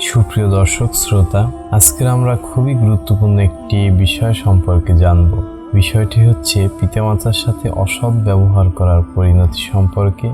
সুপ্রিয় দর্শক, শ্রোতা আজকে আমরা খুবই গুরুত্বপূর্ণ একটি বিষয় সম্পর্কে জানব। বিষয়টি হচ্ছে পিতামাতার সাথে অসৎ ব্যবহার করার পরিণতি সম্পর্কে।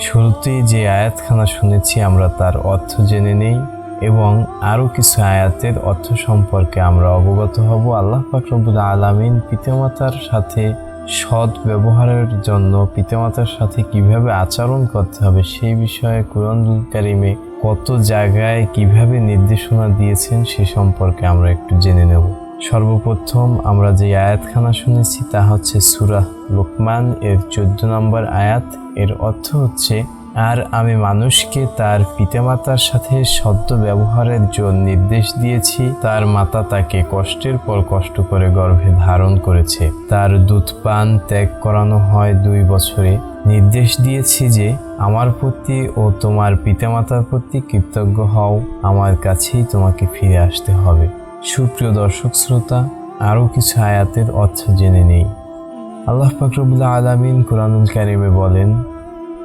শুরুতেই যে আয়াতখানা শুনেছি, আমরা তার অর্থ জেনে নেই এবং আরও কিছু আয়াতের অর্থ সম্পর্কে আমরা অবগত হব। আল্লাহ পাক রব্বুল আলামিন পিতামাতার সাথে সৎ ব্যবহারের জন্য পিতামাতার সাথে কীভাবে আচরণ করতে হবে সেই বিষয়ে কুরআনুল কারিমে কত জায়গায় কীভাবে নির্দেশনা দিয়েছেন সে সম্পর্কে আমরা একটু জেনে নেব। সর্বপ্রথম আমরা যে আয়াতখানা শুনেছি তা হচ্ছে সুরাহ লোকমান এর চোদ্দ নম্বর আয়াত। এর অর্থ হচ্ছে আর আমি মানুষকে তার পিতামাতার সাথে সদ্য ব্যবহারের জন্য নির্দেশ দিয়েছি, তার মাতা তাকে কষ্টের পর কষ্ট করে গর্ভে ধারণ করেছে। তার দুধ পান ত্যাগ করানো হয় দুই বছরে। নির্দেশ দিয়েছি যে, আমার প্রতি ও তোমার পিতামাতার প্রতি কৃতজ্ঞ হও, আমার কাছেই তোমাকে ফিরে আসতে হবে। সুপ্রিয় দর্শক শ্রোতা, আরও কিছু আয়াতের অর্থ জেনে নেই। আল্লাহ ফাকরবুল্লাহ আলামিন কোরআনুল কারিমে বলেন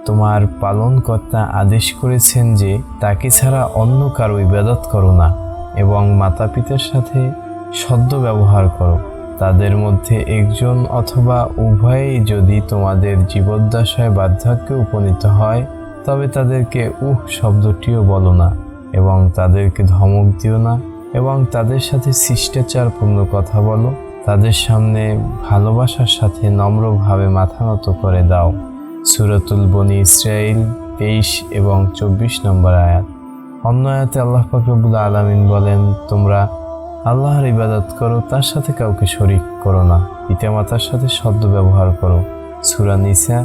তোমার পালনকর্তা আদেশ করেছেন যে তাকে ছাড়া অন্য কারও ইবাদত করো না এবং মাতা পিতার সাথে সদ্য ব্যবহার করো। তাদের মধ্যে একজন অথবা উভয়েই যদি তোমাদের জীবদ্দশায় বার্ধক্যে উপনীত হয়, তবে তাদেরকে উহ শব্দটিও বলো না এবং তাদেরকে ধমক দিও না এবং তাদের সাথে শিষ্টাচারপূর্ণ কথা বলো। তাদের সামনে ভালোবাসার সাথে নম্রভাবে মাথা নত করে দাও। সুরাতুল বনি ইসরাইল তেইশ এবং চব্বিশ নম্বর আয়াত। অন্য আয়াতে আল্লাহ ফাকরবুল আলমিন বলেন, তোমরা আল্লাহর ইবাদত করো, তার সাথে কাউকে শরিক করো না। পিতামাতার সাথে শব্দ ব্যবহার করো। সুরা নিসা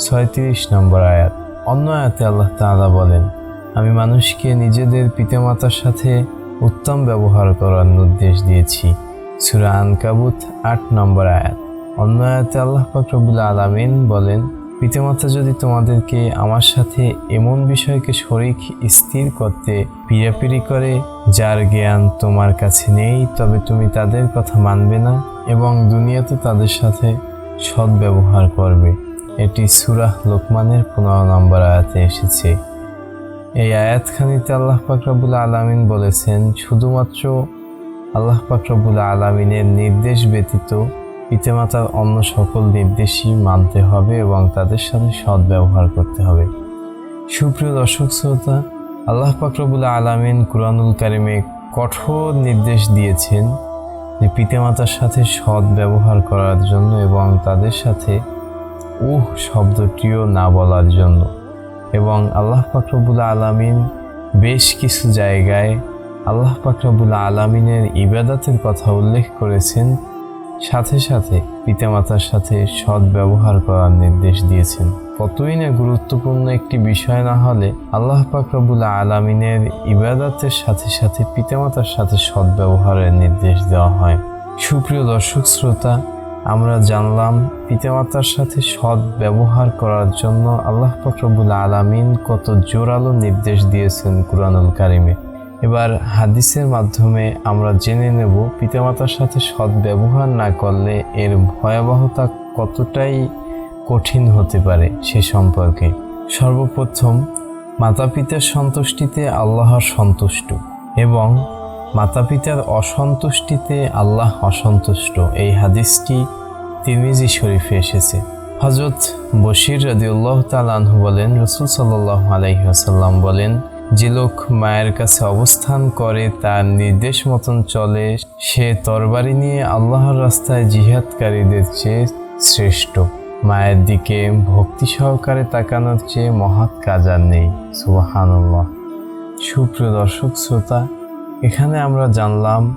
ছয়ত্রিশ নম্বর আয়াত। অন্য আয়াতে আল্লাহ তাআলা বলেন, আমি মানুষকে নিজেদের পিতামাতার সাথে উত্তম ব্যবহার করার নির্দেশ দিয়েছি। সুরা আনকাবুত আট নম্বর আয়াত। অন্য আয়াতে আল্লাহ ফাকরবুল আলমিন বলেন পিতামাতা যদি তোমাদেরকে আমার সাথে এমন বিষয়কে শরিক, স্থির করতে, পিড়াপিড়ি করে, যার জ্ঞান তোমার কাছে নেই, তবে তুমি তাদের কথা মানবে না এবং দুনিয়াতে তাদের সাথে সৎ ব্যবহার করবে। এটি সুরাহ লোকমানের পনেরো নম্বর আয়াতে এসেছে। এই আয়াতখানিতে আল্লাহ পাকরাবুল আলামিন বলেছেন, শুধুমাত্র আল্লাহ পাকরাবুল আলামিনের নির্দেশ ব্যতীত পিতামাতার অন্য সকল নির্দেশই মানতে হবে এবং তাদের সাথে সৎ ব্যবহার করতে হবে। সুপ্রিয় দর্শক শ্রোতা, আল্লাহ পাকরবুল আলামিন কুরআনুল কারিমে কঠোর নির্দেশ দিয়েছেন যে পিতামাতার সাথে সৎ ব্যবহার করার জন্য এবং তাদের সাথে উহ শব্দটিও না বলার জন্য। এবং আল্লাহ পাকরবুল আলামিন বেশ কিছু জায়গায় আল্লাহ পাকরবুল আলামিনের ইবাদাতের কথা উল্লেখ করেছেন। সাথে সাথে পিতামাতার সাথে সৎ ব্যবহার করার নির্দেশ দিয়েছেন। কতই না গুরুত্বপূর্ণ একটি বিষয় না হলে আল্লাহ পাক রব্বুল আলমিনের ইবাদতের সাথে সাথে পিতামাতার সাথে সৎ ব্যবহারের নির্দেশ দেওয়া হয়। সুপ্রিয় দর্শক শ্রোতা, আমরা জানলাম পিতামাতার সাথে সৎ ব্যবহার করার জন্য আল্লাহ পাক রব্বুল আলমিন কত জোরালো নির্দেশ দিয়েছেন কুরআনুল কারিমে। এবার হাদিসের মাধ্যমে আমরা জেনে নেব পিতামাতার সাথে সৎ ব্যবহার না করলে এর ভয়াবহতা কতটাই কঠিন হতে পারে সে সম্পর্কে। সর্বপ্রথম মাতা পিতার সন্তুষ্টিতে আল্লাহর সন্তুষ্ট এবং মাতা পিতার অসন্তুষ্টিতে আল্লাহ অসন্তুষ্ট। এই হাদিসটি তিরমিজি শরীফে এসেছে। হজরত বশির রাদিউল্লাহ তালানহু বলেন, রসুল সাল্লাহ আলাইহাসাল্লাম বলেন যে লোক মায়ের কাছে অবস্থান করে, তার নির্দেশ মতন চলে, সে তরবারি নিয়ে আল্লাহর রাস্তায় জিহাদকারীদের চেয়ে শ্রেষ্ঠ। মায়ের দিকে ভক্তি সহকারে তাকানোর চেয়ে মহৎ কাজ আর নেই। সুবাহানুল্লাহ। সুপ্রিয় দর্শক, শ্রোতা, এখানে আমরা জানলাম,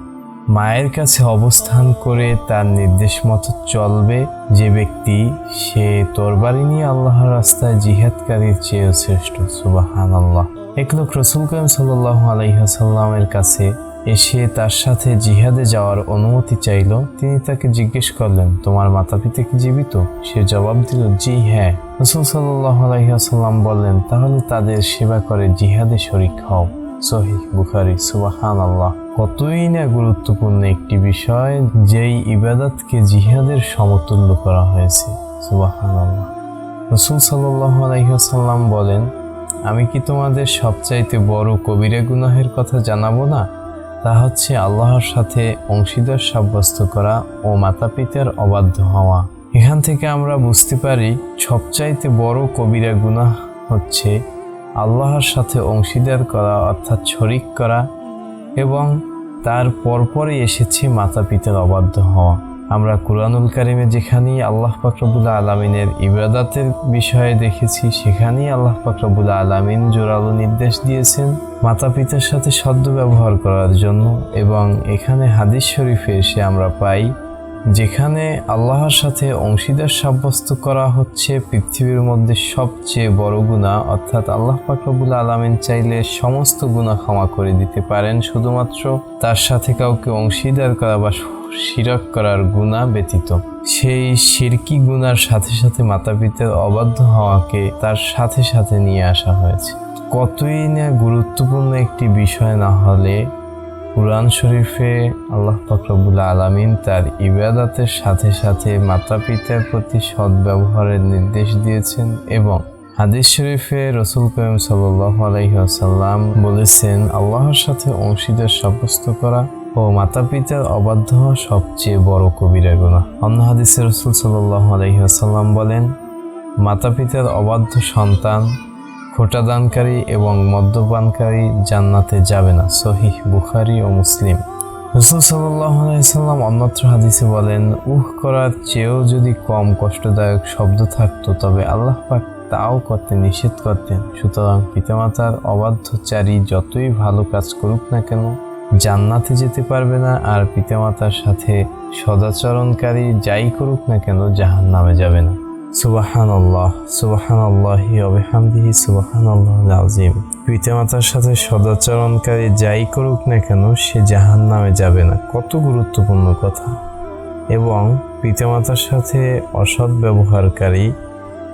মায়ের কাছে অবস্থান করে তার নির্দেশ মতো চলবে যে ব্যক্তি, সে তরবারি নিয়ে আল্লাহর রাস্তায় জিহাদকারীর চেয়েও শ্রেষ্ঠ। সুবাহান আল্লাহ এক লোক রসুল করিম সাল্লাহ আলহিহাসাল্লামের কাছে এসে তার সাথে জিহাদে যাওয়ার অনুমতি চাইল। তিনি তাকে জিজ্ঞেস করলেন, তোমার মাতা পিতা কি জীবিত? সে জবাব দিল, জি হ্যাঁ। রসুল সাল্লাহ আলহিহাসাল্লাম বললেন, তাহলে তাদের সেবা করে জিহাদে শরিক হও। সহি বুখারি সুবাহান আল্লাহ কতই না গুরুত্বপূর্ণ একটি বিষয় যেই ইবাদতকে জিহাদের সমতুল্য করা হয়েছে। সুবাহান আল্লাহ রসুল সাল্লাহ আলহিহাসাল্লাম বলেন আমি কি তোমাদের সবচাইতে বড় কবিরা গুনাহের কথা জানাব না? তা হচ্ছে আল্লাহর সাথে অংশীদার সাব্যস্ত করা ও মাতা পিতার অবাধ্য হওয়া। এখান থেকে আমরা বুঝতে পারি সবচাইতে বড় কবিরা গুনাহ হচ্ছে আল্লাহর সাথে অংশীদার করা, অর্থাৎ শরিক করা এবং তার পরপরই এসেছে মাতা পিতার অবাধ্য হওয়া। আমরা কুরআনুল কারিমে যেখানেই আল্লাহ পাকরবুল্লা আলমিনের ইবাদাতের বিষয়ে দেখেছি, সেখানেই আল্লাহ পাকরবুল্লা আলমিন জোরালো নির্দেশ দিয়েছেন মাতা পিতার সাথে সদ্য ব্যবহার করার জন্য এবং এখানে হাদিস শরীফে এসে আমরা পাই, যেখানে আল্লাহর সাথে অংশীদার সাব্যস্ত করা হচ্ছে পৃথিবীর মধ্যে সবচেয়ে বড় গুণা অর্থাৎ আল্লাহ পাকরবুল আলমিন চাইলে সমস্ত গুণা ক্ষমা করে দিতে পারেন। শুধুমাত্র তার সাথে কাউকে অংশীদার করা বা শিরক করার গুণা ব্যতীত। সেই শিরকি গুনার সাথে সাথে মাতা পিতার অবাধ্য হওয়াকে তার সাথে সাথে নিয়ে আসা হয়েছে। কতই না গুরুত্বপূর্ণ একটি বিষয় না হলে কুরআন শরীফে আল্লাহ ফাকরবুল আলামিন তার ইবাদতের সাথে সাথে মাতা পিতার প্রতি সদ্ব্যবহারের নির্দেশ দিয়েছেন এবং হাদিস শরীফে রসুল করিম সাল্লাহ আলাইসাল্লাম বলেছেন, আল্লাহর সাথে অংশীদার সাব্যস্ত করা ও মাতা পিতার অবাধ্য সবচেয়ে বড় কবিরা গুণা অন্য হাদিসে রসুল সাল্লাহ আলাইসাল্লাম বলেন মাতা পিতার অবাধ্য সন্তান খোটাদানকারী এবং মদ্যপানকারী জান্নাতে যাবে না। সহিহ বুখারি ও মুসলিম। রসুল সাল্লাম অন্যত্র হাদিসে বলেন, উহ করার চেয়েও যদি কম কষ্টদায়ক শব্দ থাকতো তবে আল্লাহ পাক তাও করতে নিষেধ করতেন। সুতরাং পিতামাতার অবাধ্যচারী যতই ভালো কাজ করুক না কেন, জান্নাতে যেতে পারবে না আর পিতামাতার সাথে সদাচরণকারী যাই করুক না কেন জাহান নামে যাবে না। সুবাহান আল্লাহ সুবাহান আল্লাহি অবিহামদিহি সুবাহান আল্লাহ আজিম পিতামাতার সাথে সদাচরণকারী যাই করুক না কেন, সে জাহান নামে যাবে না। কত গুরুত্বপূর্ণ কথা। এবং পিতামাতার সাথে অসৎ ব্যবহারকারী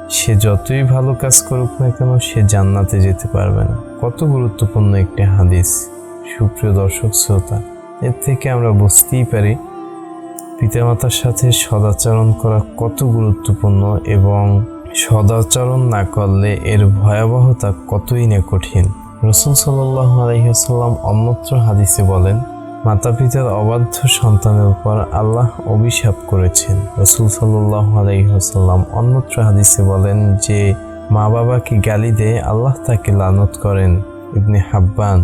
সে যতই ভালো কাজ করুক না কেন সে জান্নাতে যেতে পারবে না। কত গুরুত্বপূর্ণ একটি হাদিস, সুপ্রিয় দর্শক শ্রোতা। এর থেকে আমরা বুঝতেই পারি, পিতামাতার সাথে সদাচরণ করা কত গুরুত্বপূর্ণ এবং সদাচরণ না করলে এর ভয়াবহতা কতই না কঠিন। রসুল সাল্লাহ আলহিহাল্লাম অন্যত্র হাদিসে বলেন মাতা পিতার অবাধ্য সন্তানের উপর আল্লাহ অভিশাপ করেছেন। রসুল সাল্লাহ আলহিহাল্লাম অন্যত্র হাদিসে বলেন যে মা বাবাকে গালি দেয়? আল্লাহ তাকে লানত করেন। ইবনে হাব্বান,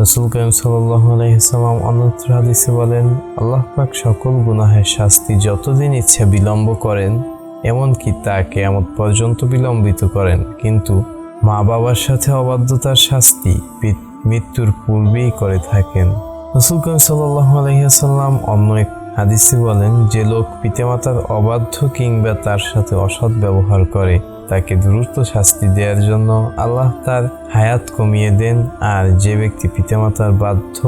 রসুল করিম সাল্লাহ অন্যত্র হাদিসে বলেন, আল্লাহ পাক সকল গুনাহের শাস্তি যতদিন ইচ্ছা বিলম্ব করেন, এমনকি তা কেয়ামত পর্যন্ত বিলম্বিত করেন। কিন্তু মা বাবার সাথে অবাধ্যতার শাস্তি মৃত্যুর পূর্বেই করে থাকেন। রসুল করিম সাল্লাহ আলহিহাসাল্লাম অন্য এক হাদিসে বলেন, যে লোক পিতামাতার অবাধ্য কিংবা তার সাথে অসৎ ব্যবহার করে, তাকে দ্রুত শাস্তি দেওয়ার জন্য আল্লাহ তার হায়াত কমিয়ে দেন, আর যে ব্যক্তি পিতামাতার বাধ্য,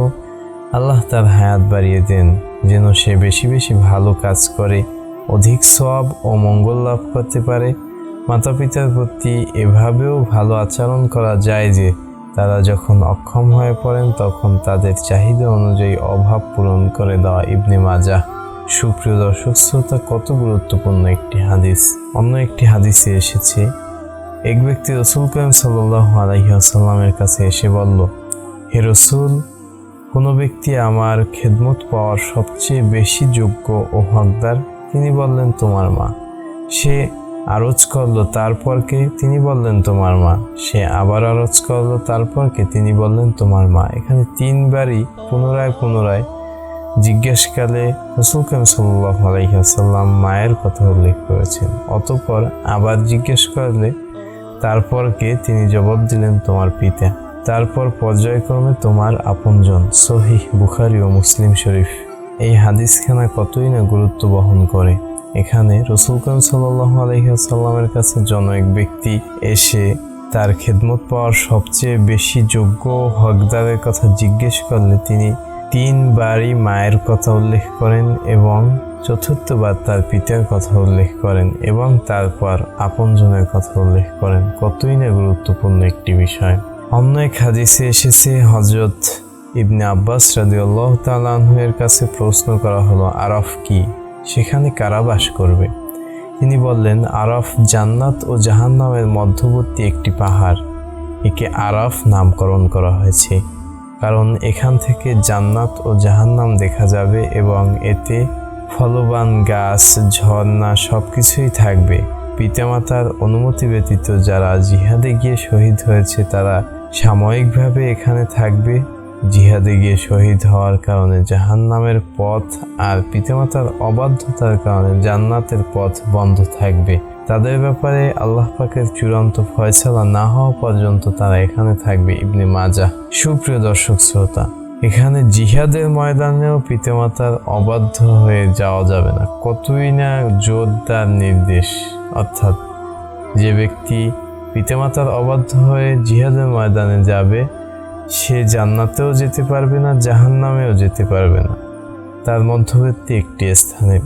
আল্লাহ তার হায়াত বাড়িয়ে দেন, যেন সে বেশি বেশি ভালো কাজ করে, অধিক সব ও মঙ্গল লাভ করতে পারে। মাতা পিতার প্রতি এভাবেও ভালো আচরণ করা যায় যে তারা যখন অক্ষম হয়ে পড়েন, তখন তাদের চাহিদা অনুযায়ী অভাব পূরণ করে দেওয়া ইবনে মাজা সুপ্রিয় দর্শক, শ্রোতা, কত গুরুত্বপূর্ণ একটি হাদিস। অন্য একটি হাদিসে এসেছে, এক ব্যক্তি রসুল করিম সাল্লাহ আলহিহাসাল্লামের কাছে এসে বলল, হে রসুল, কোনো ব্যক্তি আমার খেদমত পাওয়ার সবচেয়ে বেশি যোগ্য ও হকদার? তিনি বললেন, তোমার মা। সে আরজ করল, তারপর কে তিনি বললেন তোমার মা? সে আবার আরজ করল, তারপর কে তিনি বললেন তোমার মা? এখানে তিনবারই পুনরায় পুনরায় জিজ্ঞাসকালে রসুল কাম সাল্লাহ আলাইসাল্লাম মায়ের কথা উল্লেখ করেছেন। অতঃপর আবার জিজ্ঞেস করলে, তারপর কে তিনি জবাব দিলেন তোমার পিতা? তারপর পর্যায়ক্রমে তোমার আপনজন, সহিহ বুখারি ও মুসলিম শরীফ। এই হাদিসখানা কতই না গুরুত্ব বহন করে। এখানে রসুল কাম সাল্লাহ আলহিহাসাল্লামের কাছে জন এক ব্যক্তি এসে তার খেদমত পাওয়ার সবচেয়ে বেশি যোগ্য হকদারের কথা জিজ্ঞেস করলে তিনি তিনবারই মায়ের কথা উল্লেখ করেন এবং চতুর্থবার তার পিতার কথা উল্লেখ করেন এবং তারপর আপনজনের কথা উল্লেখ করেন। কতই না গুরুত্বপূর্ণ একটি বিষয়। অন্য এক হাদিসে এসেছে হজরত ইবনে আব্বাস রাদিউল্লাহ তালানহু এর কাছে প্রশ্ন করা হলো, আরফ কি? সেখানে কারা বাস করবে। তিনি বললেন, আরফ জান্নাত ও জাহান্নামের মধ্যবর্তী একটি পাহাড়। একে আরাফ নামকরণ করা হয়েছে। কারণ এখান থেকে জান্নাত ও জাহান্নাম দেখা যাবে এবং এতে ফলবান গাছ, ঝর্ণা সব কিছুই থাকবে। পিতামাতার অনুমতি ব্যতীত যারা জিহাদে গিয়ে শহীদ হয়েছে, তারা সাময়িকভাবে এখানে থাকবে। জিহাদে গিয়ে শহীদ হওয়ার কারণে জাহান্নামের পথ আর পিতামাতার অবাধ্যতার কারণে জান্নাতের পথ বন্ধ থাকবে। তাদের ব্যাপারে আল্লাহ পাকের চূড়ান্ত ফয়সালা না হওয়া পর্যন্ত তারা এখানে থাকবে, ইবনে মাজা সুপ্রিয় দর্শক শ্রোতা, এখানে জিহাদের ময়দানেও পিতামাতার অবাধ্য হয়ে যাওয়া যাবে না। কতই না জোরদার নির্দেশ। অর্থাৎ যে ব্যক্তি পিতামাতার অবাধ্য হয়ে জিহাদের ময়দানে যাবে সে জান্নাতেও যেতে পারবে না, জাহান্নামেও যেতে পারবে না। তার মধ্যবর্তী একটি স্থানে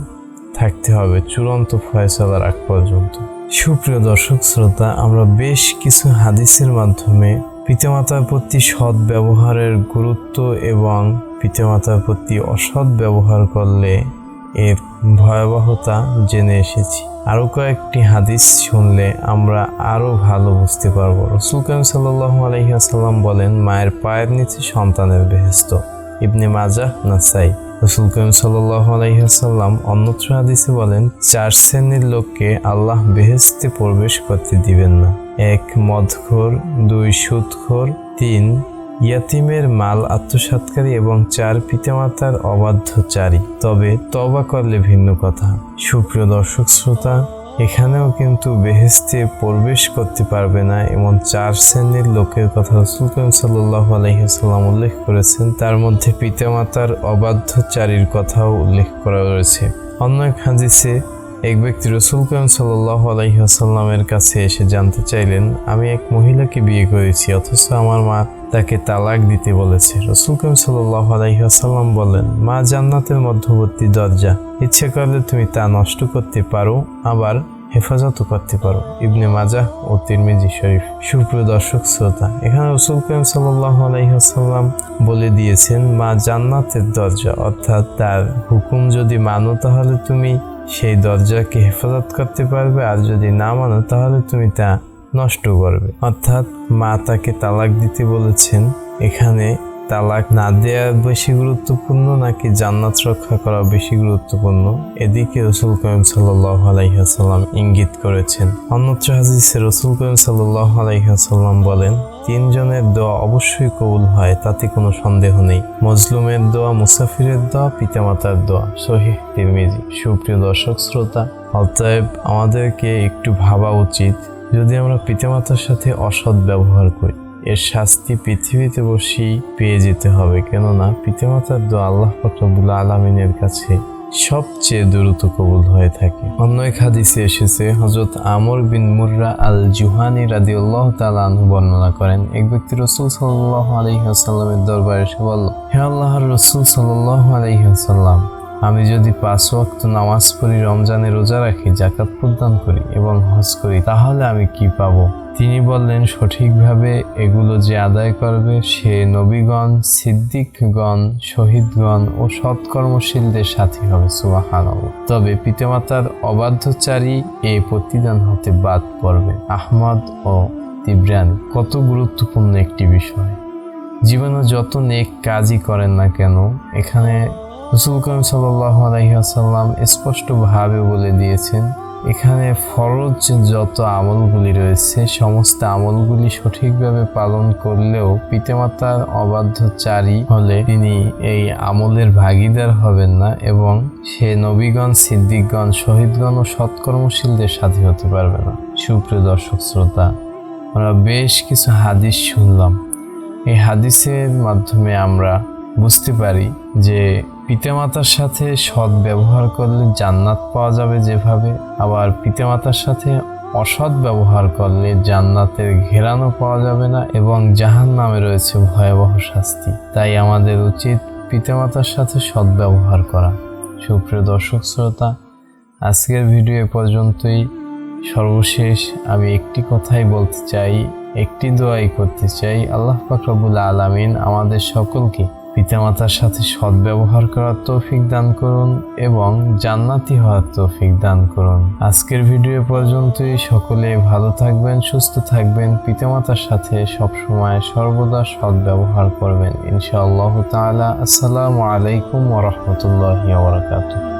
থাকতে হবে চূড়ান্ত ফয়সলার আগ পর্যন্ত। সুপ্রিয় দর্শক, শ্রোতা, আমরা বেশ কিছু হাদিসের মাধ্যমে পিতামাতার প্রতি সৎ ব্যবহারের গুরুত্ব এবং পিতামাতার প্রতি অসৎ ব্যবহার করলে এর ভয়াবহতা জেনে এসেছি। আরও কয়েকটি হাদিস শুনলে আমরা আরও ভালো বুঝতে পারব। রসুল কাম সাল্লাহ আলহিহাসাল্লাম বলেন, মায়ের পায়ের নিচে সন্তানের বেহেস্ত ইবনে মাজাহ, নাসাই। রসুল করিম সাল্লাহ আলহিহাসাল্লাম অন্যত্র হাদিসে বলেন, চার শ্রেণির লোককে আল্লাহ বেহেস্তে প্রবেশ করতে দিবেন না। এক মদখোর, দুই সুদখোর, তিন ইয়াতিমের মাল আত্মসাৎকারী এবং চার পিতামাতার অবাধ্যচারী তবে তবা করলে ভিন্ন কথা। সুপ্রিয় দর্শক শ্রোতা, এখানেও কিন্তু বেহেস্তে প্রবেশ করতে পারবে না এমন চার শ্রেণির লোকের কথা রসুল করিম সাল্লাহ আলহিহাল্লাম উল্লেখ করেছেন। তার মধ্যে পিতামাতার অবাধ্যচারীর কথাও উল্লেখ করা রয়েছে। অন্য এক হাদিসে এক ব্যক্তি রসুল করিম সাল্লাহ আলহিহাসাল্লামের কাছে এসে জানতে চাইলেন, আমি এক মহিলাকে বিয়ে করেছি, অথচ আমার মা তাকে তালাক দিতে বলেছে। রসুল করিম সাল্লাহ আলহিহাসাল্লাম বলেন, মা জান্নাতের মধ্যবর্তী দরজা। ইচ্ছে করলে তুমি তা নষ্ট করতে পারো, আবার হেফাজত করতে পারো। ইবনে মাজাহ ও তিরমিজি শরীফ। সুপ্রিয় দর্শক, শ্রোতা, এখানে রসুল করিম সাল্লাহ বলে দিয়েছেন, মা জান্নাতের দরজা, অর্থাৎ তার হুকুম যদি মানো, তাহলে তুমি সেই দরজাকে হেফাজত করতে পারবে আর যদি না মানো, তাহলে তুমি তা নষ্ট করবে। অর্থাৎ মা তাকে তালাক দিতে বলেছেন। এখানে তালাক না দেওয়া বেশি গুরুত্বপূর্ণ নাকি জান্নাত রক্ষা করা বেশি গুরুত্বপূর্ণ? এদিকে রসুল করিম সাল্লাহ আলাইহাসাল্লাম ইঙ্গিত করেছেন। অন্যত্র হাদিসে রসুল করিম সাল্লাহ আলাইহাসাল্লাম বলেন তিনজনের দোয়া অবশ্যই কবুল হয়, তাতে কোনো সন্দেহ নেই। মজলুমের দোয়া, মুসাফিরের দোয়া, পিতামাতার দোয়া। শহীদ তিরমিজি। সুপ্রিয় দর্শক, শ্রোতা, অতএব আমাদেরকে একটু ভাবা উচিত, যদি আমরা পিতামাতার সাথে অসৎ ব্যবহার করি, এর শাস্তি পৃথিবীতে বসেই পেয়ে যেতে হবে। কেননা, পিতামাতার দোয়া আল্লাহ ফকরাবুল আলমিনের কাছে সবচেয়ে দ্রুত কবুল হয়ে থাকে। অন্য এক হাদিসে এসেছে হজরত আমর বিন মুর্রা আল জুহানি রাদি আল্লাহ তালু বর্ণনা করেন, এক ব্যক্তি রসুল সাল্লাহ আলহিহাসাল্লামের দরবারে এসে বলল, হে আল্লাহর রসুল সাল্লাহ আলহিহাসাল্লাম আমি যদি পাঁচ ওয়াক্ত নামাজ পড়ি, রমজানে রোজা রাখি জাকাত প্রদান করি এবং হজ করি, তাহলে আমি কি পাব? তিনি বললেন, সঠিকভাবে এগুলো যে আদায় করবে সে নবীগণ, সিদ্দিকগণ, শহীদগণ ও সৎকর্মশীলদের সাথী হবে সুবাহান তবে পিতামাতার অবাধ্যচারী এ প্রতিদান হতে বাদ পড়বে। আহমদ ও তিব্রানি কত গুরুত্বপূর্ণ একটি বিষয়। জীবনে যত নেক কাজই করেন না কেন, এখানে রসুল করিম সাল্লাহ আলহিহাসাল্লাম স্পষ্টভাবে বলে দিয়েছেন, এখানে ফরজ যত আমলগুলি রয়েছে, সমস্ত আমলগুলি সঠিকভাবে পালন করলেও পিতামাতার অবাধ্যচারী হলে তিনি এই আমলের ভাগিদার হবেন না এবং সে নবীগণ, সিদ্দিকগণ, শহীদগণ ও সৎকর্মশীলদের সাথী হতে পারবে না। সুপ্রিয় দর্শক শ্রোতা, আমরা বেশ কিছু হাদিস শুনলাম। এই হাদিসের মাধ্যমে আমরা বুঝতে পারি যে পিতামাতার সাথে সৎ ব্যবহার করলে জান্নাত পাওয়া যাবে যেভাবে, আবার পিতামাতার সাথে অসৎ ব্যবহার করলে জান্নাতের ঘেরানো পাওয়া যাবে না এবং জাহান নামে রয়েছে ভয়াবহ শাস্তি। তাই আমাদের উচিত পিতামাতার সাথে সৎ ব্যবহার করা। সুপ্রিয় দর্শক শ্রোতা, আজকের ভিডিও এ পর্যন্তই। সর্বশেষ আমি একটি কথাই বলতে চাই, একটি দোয়াই করতে চাই। আল্লাহ পাক রব্বুল আলামিন আমাদের সকলকে পিতামাতার সাথে সদ্ব্যবহার করার তৌফিক দান করুন এবং জান্নাতি হওয়ার তৌফিক দান করুন। আজকের ভিডিও পর্যন্তই। সকলে ভালো থাকবেন, সুস্থ থাকবেন। পিতামাতার সাথে সবসময় সর্বদা সদ্ব্যবহার করবেন। ইনশাআল্লাহ তাআলা। আসসালামু আলাইকুম ওয়া রাহমাতুল্লাহি ওয়া বারাকাতুহু।